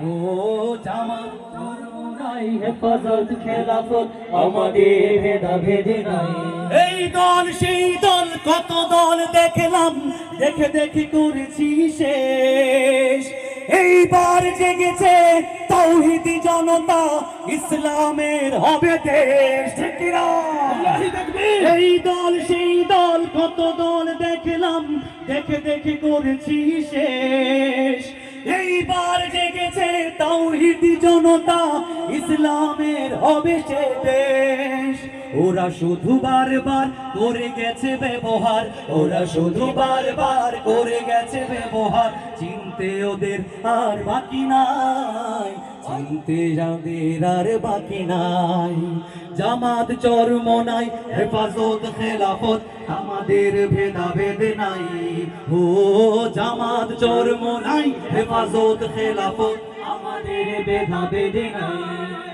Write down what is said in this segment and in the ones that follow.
ও জামাত নাই হেফাজত খেলাফত আমাদের নাই। এই দল সেই দল কত দল দেখলাম দেখে দেখে করেছি শেষ। এইবার জেগেছে তৌহিদি জনতা ইসলামের হবে দেশ? এই দল সেই দল কত দল দেখলাম দেখে দেখে করেছি শেষ। এইবার জেগেছে তাওহিদি জনতা ইসলামের হবে সে দেশ। ওরা শুধু বারবার করে গেছে ব্যবহার, ওরা শুধু বারবার করে গেছে ব্যবহার। চিনতে ওদের আর বাকি নাই, চিনতে যাদের আর বাকি নাই। জামাত চর্ম নাই, হেফাজত, খেলাফত, আমাদের ভেদাভেদ নাই। ও জামাত চর্ম নাই, হেফাজত, খেলাফত, আমাদের ভেদাভেদ নাই।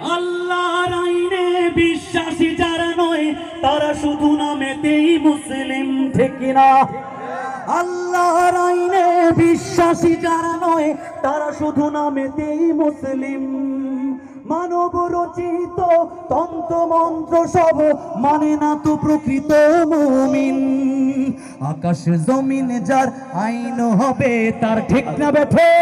তারা শুধু নামেতেই মুসলিম, ঠিক না আল্লাহর আইনে বিশ্বাসী যারা নয়, তারা শুধু নামেতেই মুসলিম। মানব রচিত তন্ত্র মন্ত্র সব মানে না তো প্রকৃত মুমিন। আকাশ জমিন যার আইন হবে, তার ঠিক না বেঠে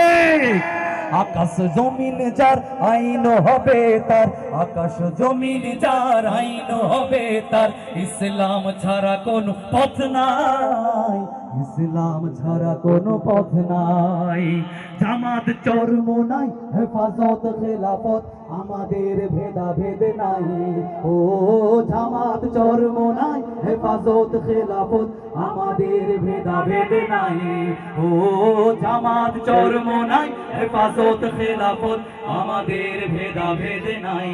আকাশ জমিন যার আইন হবে তার, আকাশ জমিন যার আইন হবে তার। ইসলাম ছাড়া কোনো পথ নাই, ইসলাম ছাড়া কোনো পথ নাই। জামাত চর্ম নাই, হেফাজত, খেলাফত, আমাদের ভেদা ভেদ নাই। ও জামাত চর্ম হেফাজত খেলাফত আমাদের ভেদাভেদ নাই। ও জামাত চর্ম নাই হেফাজত খেলাফত আমাদের ভেদাভেদ নাই।